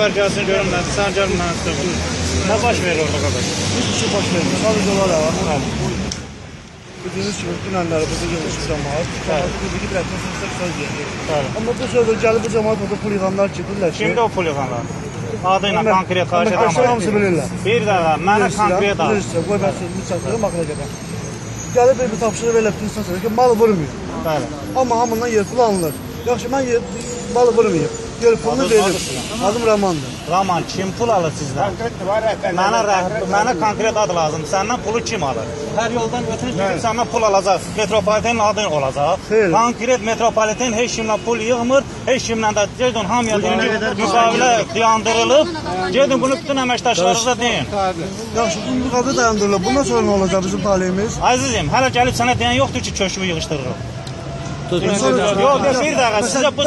Görüm nədir, sən gəl mən sizə vur. Nə baş verir orada qardaş? Hiçbir şey baş vermiyor. Sadece var ya. Bildiğiniz gibi dünenleri burada gelmiş bir cemaat. Cemaat dedi ki bir etmesin söz. Bəli. Ama bu sözde gelip bu cemaat burada huliganlar çıkırlar. Kimdə o poligonlar? Adı ilə konkret xahiş Arkadaşlar edirəm. hamısı bilirler. Bir dəfə mənə konkret al. Bilirsin. Koy ben sözümü çaktırım akına kadar. Gelip bir tapşırı verip insan söylüyor ki mal vurmuyor. Bəli. Ama hamından yer pul alınır. Yaxşı ben yer, mal vurmayayım. Veririm. adı- Adım Raman'dır. Raman kim pul alır sizdən? Mənə rəh- mənə konkret ad lazım. Səndən pulu kim alır? Hər yoldan götürüb gedib səndən pul alacaq. Metropolitenin adı olacaq. Xeyr. Konkret metropoliten heç kimlə pul yığmır. Heç kimlə də gedin hamıya deyin ki, müqavilə dayandırılıb. Gedin bunu bütün əməkdaşlarınıza deyin. Yaxşı bu müqavilə dayandırılır. Bundan sonra ne olacak bizim talihimiz? Əzizim, hələ gəlib sənə deyən yoxdur ki, köşkü yığışdırırıq. Yox, bir. Sizə bu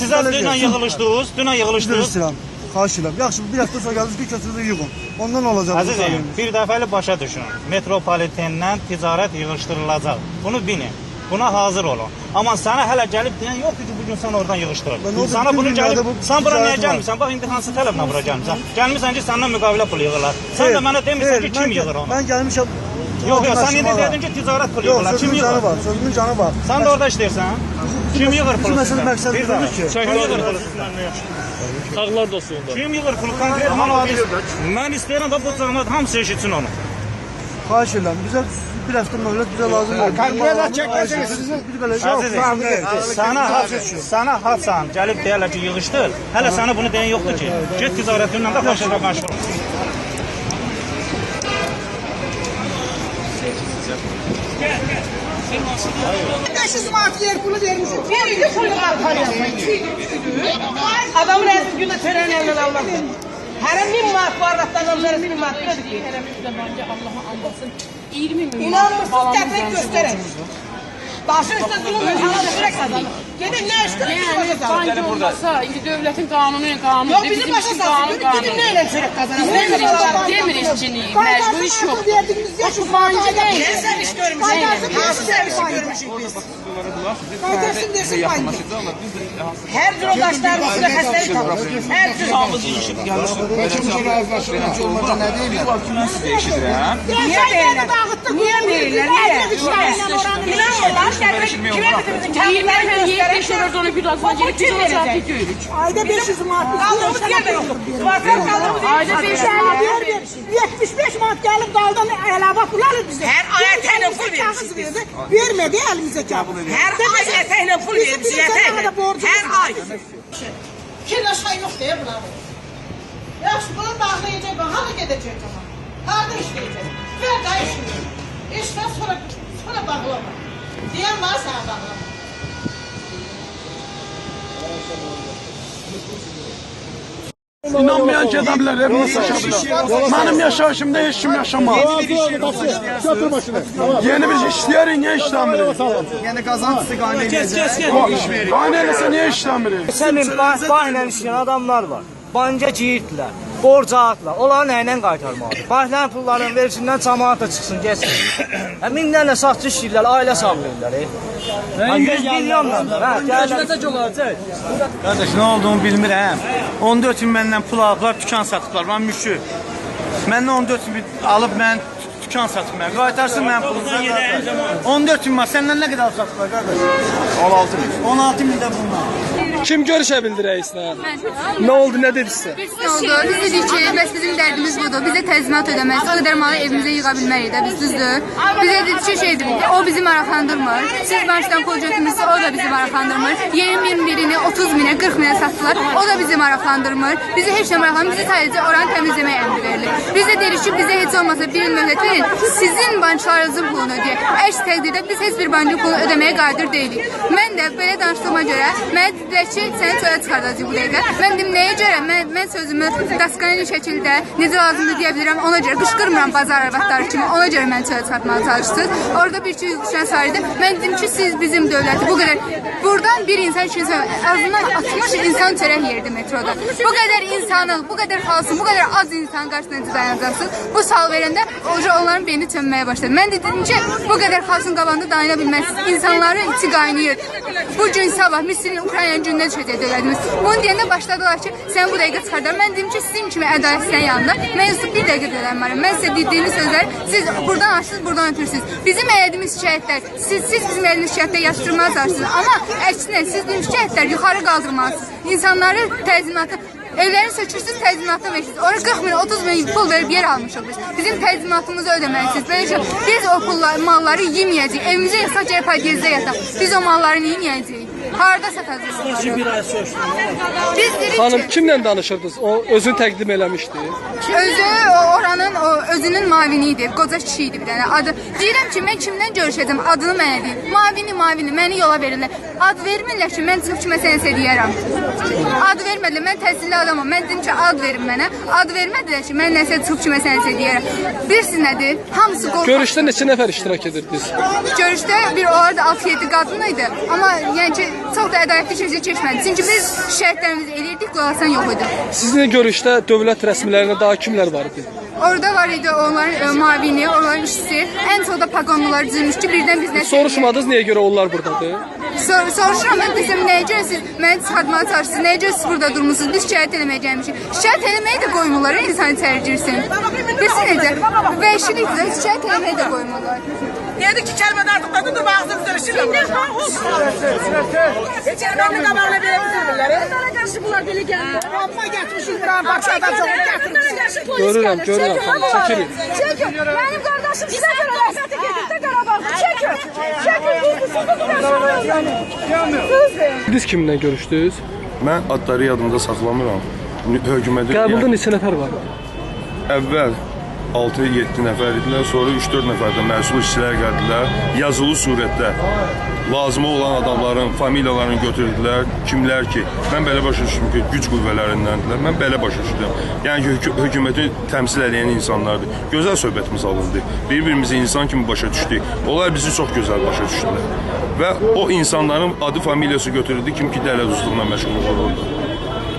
sizə dünən yığılışdınız, dünən yığılışdınız. Xahiş edirəm. Yaxşı bir hafta sonra gəldiniz ki köçünüzü yığın. Ondan olacaq Əzizim, bir dəfəli başa düşün. Metropolitendən ticarət yığışdırılacaq. Bunu bilin. Buna hazır olun. Amma sənə hələ gəlib deyən yoxdur ki, bu gün sən oradan Sənə bütün bunu gəlib, bu sən bura var. gəlmirsən? Bax indi hansı tələblə bura gəlmisən? Gəlmirsən ki, səndən müqavilə pul yığırlar. Sən də mənə demirsən ki, kim yığır onu? Ben gelmişim. Yo'q, yo'q, sen endi dedinki tijorat qilyaplar. Kim yig'ir? bor, so'zning joni bor. Sen de orada ishlaysan. Kim yig'ir pul? Masalan maqsad ki. Kim yig'ir pul? Tağlar dostuyunda. Kim yig'ir pul? Konkret mana Men isterim da bu zahmet hamısı eşitsin onu. Xahiş edirəm. Bizə bir həftə möhlət bizə lazım olur. Konkret çəkməsiniz. Sizə bir belə yox. Sənə sənə Hasan gəlib deyirlər ki, yığışdır. Hələ sənə bunu deyən yoxdur ki. Get ticarətinlə də başa başa. 500 saat yer kulu. Bir gün kulu kalkar yapmayın. Adamın her gün de tören elinden almasın. Her bin mat bu Allah'tan alırız bin mat. Allah'a anlasın. 20 milyon. İnanmışsın tepek gösterin. Başın üstüne zulüm ve halanı bırak adamı. Gelin ne işte? Yani bence olmasa İngiliz devletin kanunu kanunu. Yok bizim başa sağlık. Gidin ne eğlencerek kazanalım. Biz demir işçiliği, demir işçiliği, mecbur iş yok. O şu bancı değil. Ne servis görmüşsün? Nasıl servis görmüşsün biz? Kaytarsın desin bancı. Her gün odaşlarımızda hastalık alır. Her gün. Sağımız ilişip Kaçımızın ağızlaşıyor. Olmadan ne değil mi? Bir bakın nasıl değişir ya? Niye değiller? Niye değiller? Niye? Kime bitimizin? Kime bitimizin? 5 lira sonra bir doz bacılık, bir doz artı köylük. Ayda 500 manat. Kaldığımız yerde yok. Varsan kaldığımız yerde. Ayda 500 manat. 75 manat gelip daldan elabat bularız bize. Her ay eteğine pul vermişiz. Vermedi elimize kağıt. Her ay eteğine pul vermişiz. Her ay. Kirlaşma yok diye bulamıyor. Ya şu bunu bağlayacak, hala gidecek ama. Hala işleyecek. Ver daha işleyecek. İşten sonra, sonra bağlama. Diyen varsa bağlama. İnanmayan adamlar evini saçabilir. Benim yaşayışımda hiç kim yaşamaz. Götür başını. Yeni bir işleyerin niye işlemirik? Yəni qazantısı qane Aynı niye işlemirik? Sənin bah bahlə işləyən adamlar var. Banka giyirdilər, borc aldılar. Onları nə ilə qaytarmalıdır? Bahlərin pullarını versinlər, cəmaat da çıxsın, getsin. Hə, minlərlə saatçı işləyirlər, ailə saxlayırlar. e. Ha, 100 milyonla. Hə, gəlirlər. Qardaş, nə olduğunu bilmirəm. 14 min məndən pul alıblar, dükan satıblar, mən müşkü. Məndən 14 min alıb mən dükan satıb mən. Qaytarsın mənim pulumu. qardaş. 14 min səndən nə qədər satıblar qardaş? 16 min. 16 min də bunlar. Kim görüşe bildi reisle? Ne oldu ne dedi size? oldu. Biz dedik ki, bəs bizim dərdimiz budur. Bizə təzminat ödəməz. O qədər malı evimizə yığa bilmərik də, biz düzdür. Bizə dedik ki, şeydir, o bizi maraqlandırmır. Siz bankadan pul götürmüşsünüz, o da bizi maraqlandırmır. Yerin 21-ini 30 minə, 40 minə satdılar. O da bizi maraqlandırmır. Bizi heç nə maraqlandırmır. Bizi sadəcə oranı təmizləmək əmri verilir. Biz də dedik ki, bizə heç olmasa bir il möhlət verin. Sizin bankalarınızın pulunu ödəyək. Əks təqdirdə biz heç bir bankın pulunu ödəməyə qadir deyilik. Mən də belə danışdığıma görə mənə dedilər ki, səni çölə çıxardacaq bu dəqiqə. Mən dedim nəyə görə? Mən, mən sözümü dasqaneli şəkildə necə lazımdır deyə. Ona görə qışqırmıram bazar arvadları kimi. Ona görə məni çölə çıxartmağa çalışdınız. Orada bir şey düşən sarıydı. Mən dedim ki, siz bizim dövləti bu qədər buradan bir insan üçün azından 60 insan çörək yerdi metroda. Bu qədər insanı, bu qədər xalqın, bu qədər az insan qarşısında dayanacaqsınız? Bu sual verəndə onların beyni çönməyə başladı. Mən dedim ki, bu qədər xalqın qabağında dayana bilməzsiniz. İnsanların içi qaynayır. Bu gün sabah Misirin Ukrayna gününə düşəcək dövlətimiz. Bunu deyəndə başladılar ki, sən bu dəqiqə çıxardar. Mən dedim ki, sizin kimi ədalət sizin yanında. Mən sizə bir dəqiqə dayanmaram. Mən sizə dediyiniz sözlər siz buradan açdınız, buradan ötürsünüz. Bizim elədiyimiz şikayətlər, siz siz bizim elədiyimiz şikayətləri yatırmağa çalışırsınız. Amma əksinə siz bu şikayətləri yuxarı qaldırmalısınız. İnsanları təzminatı Evlerini sökürsüz, təzminatı verirsiniz. Oraya 40 bin, 30 bin pul verib yer almışıq biz. Bizim təzminatımızı ödəməlisiniz. Şey, biz o pullar, malları yeməyəcəyik. Evimizə yataq, gəlib podiyezdə yataq. Biz o malları niyə yeməyəcəyik? Harada satacağıq? Bir ay soruşdum. Biz dedik Xanım ki, kimlə danışırdınız? O özünü təqdim eləmişdi. özü o oranın o özünün mavini idi. Qoca kişi idi bir dənə. Adı deyirəm ki, mən kimdən görüşəcəm? Adını mənə deyin. Mavini, mavini məni yola verirlər. Ad vermirlər ki, mən çıxıb kimə sənsə deyərəm. Ad vermədilər. Mən təhsilli adamam. Mən dedim ki, ad verin mənə. Ad vermədilər ki, mən nəsə çıxıb kimə sənsə deyərəm. Bilirsiniz nədir? Hamısı qorxaq. Görüşdə neçə nəfər iştirak edirdiniz? Görüşdə bir orada 6-7 qadın idi. Amma yəni ki, çox da ədalətli şəkildə keçmədi. Çünki biz şəhidlərimizi eləyirdik, qulasan yox idi. Sizin görüşdə dövlət rəsmilərində daha kimlər var idi? Orada var idi onların e, mavini, onların işçisi. En çok da pagonlular düzülmüş ki birden biz ne Soruşmadınız niyə görə onlar buradadır? Sor, soruşuram ben desem nəyə görə siz məni çıxartmağa çalışırsınız, nəyə görə siz burada durmusunuz, biz şikayət eləməyə gəlmişik. Şikayət eləməyi də qoymurlar, insan içəri girsin. Bilsin necə, vəhşilikdir, şikayət eləməyi də qoymurlar. Dedik ki kəlmə artıq da dur ağzını dövüşürlər. Heç yerlərini qabağına verə bilmirlər. Onlara qarşı bunlar belə gəlir. Amma gətirmişik buranın bakşadan çox gətirmişik. Görürəm, görürəm. xanım, Çəkilin. Çəkin. Mənim qardaşım sizə görə vəsəti gedirdi Qarabağda. Çəkin. Çəkin. Siz kimlə görüşdünüz? Mən adları yadımda saxlamıram. Hökumətə Qəbulda neçə nəfər var? əvvəl 6-7 nəfər idilər, sonra 3-4 nəfər də məsul işçilər gəldilər. Yazılı surətdə lazımı olan adamların familiyalarını götürdülər. Kimlər ki, mən belə başa düşdüm ki, güc qüvvələrindəndirlər. Mən belə başa düşdüm. Yəni ki, hükü- hökuməti təmsil edən insanlardır. Gözəl söhbətimiz alındı. Bir-birimizi insan kimi başa düşdük. Onlar bizi çox gözəl başa düşdülər. Və o insanların adı, familiyası götürüldü kim ki, dələduzluqla məşğul olurdu.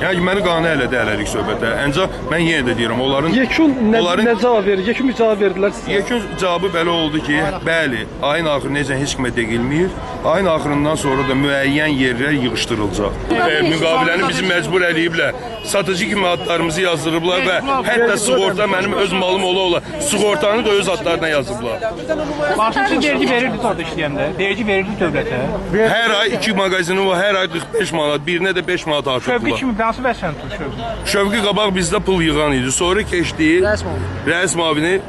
Yəni məni qane elədi hələlik söhbətə. Ancaq mən yenə də deyirəm, onların Yekun nə, onların nə cavab verir? Yekun bir cavab verdilər sizə. Yekun cavabı belə oldu ki, bəli, ayın axırı necə heç kimə deyilmir. Ayın axırından sonra da müəyyən yerlər yığışdırılacaq. E, müqaviləni bizi məcbur eləyiblər. Satıcı kimi adlarımızı yazdırıblar və hətta sığorta mənim öz malım ola ola sığortanı da öz adlarına yazıblar. Başımızı vergi verirdi orada işləyəndə. Vergi verirdi dövlətə. Hər ay iki mağazini var, hər ay 45 manat, birinə də 5 manat artırdılar. Hansı vəsən tutuşur? Şövqi qabaq bizdə pul yığan idi. Sonra keçdi rəis mavini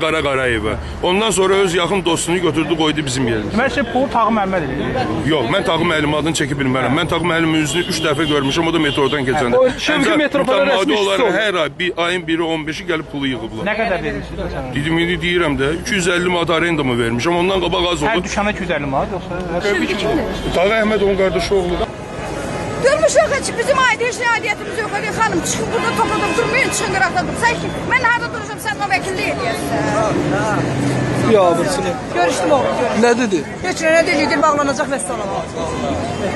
Qara Qarayeva. Ondan sonra öz yaxın dostunu götürdü, qoydu bizim yerimizə. Mən sizə pulu Tağı Məhəmməd edir. Yox, mən Tağı müəllim adını çəkə bilmərəm. Mən Tağı müəllimin üzünü 3 dəfə görmüşəm, o da metrodan keçəndə. O Ancaq metropola rəsmi olaraq. Hər ay bir ayın biri 15-i gəlib pulu yığıblar. Nə qədər məsələn? Dedim, indi deyirəm də 250 manat arenda mı vermişəm, ondan qabaq az Hər oldu. dükana 250 manat yoxsa Tağı Əhmədovun qardaşı oğlu. Durmuşuq heç bizim aid heç nə aidiyyətimiz yox. Hadi xanım çıxın burada topladıb durmayın, çıxın qıraqda dur. Sən ki, mən harada duracağım, sən o vəkillik edirsən. Ya bursunu. Görüşdüm oğlum, görüşdüm. Nə dedi? Heç nə dedi, bağlanacaq və salam.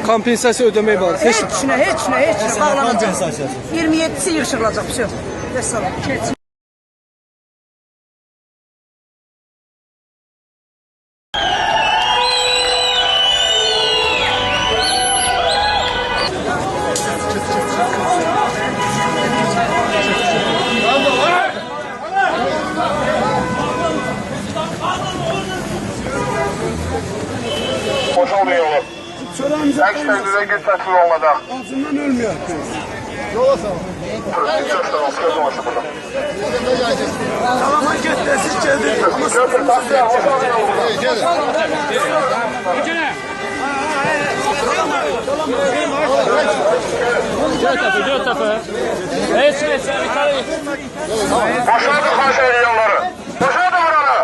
Kompensasiya ödəmək var. Heç Heç nə, heç nə, heç nə bağlanacaq. 27-si yığışdırılacaq, bir şey. Və salam. Heç Çörəmizə Əksəridə gün təsvir olunacaq. acından ölmüyor. Tamam götürəsiz geldi. Ama Boşaldı Kayseri yolları. Boşaldı buranı.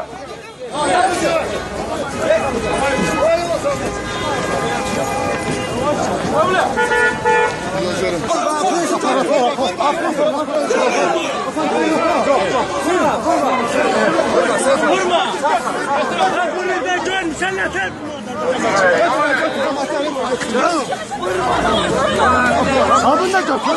Abın da götür.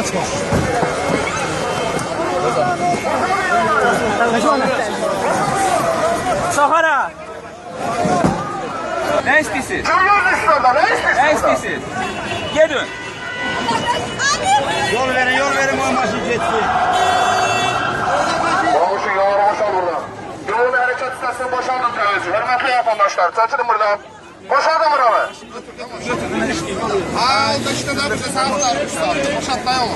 Sücək, sücək. Sahara. Nə istəyirsiniz? Nə istəyirsiniz? Gedin. Yol verin, yol verin o maşın getsin. Olmuşun boşal buradan. Yolun hareket sitesini boşaldın terörist. Hürmetli vatandaşlar, çekilin buradan. Boşaldın buranı. Aa, işte de bize sağ olun. Boşaltmayın onu.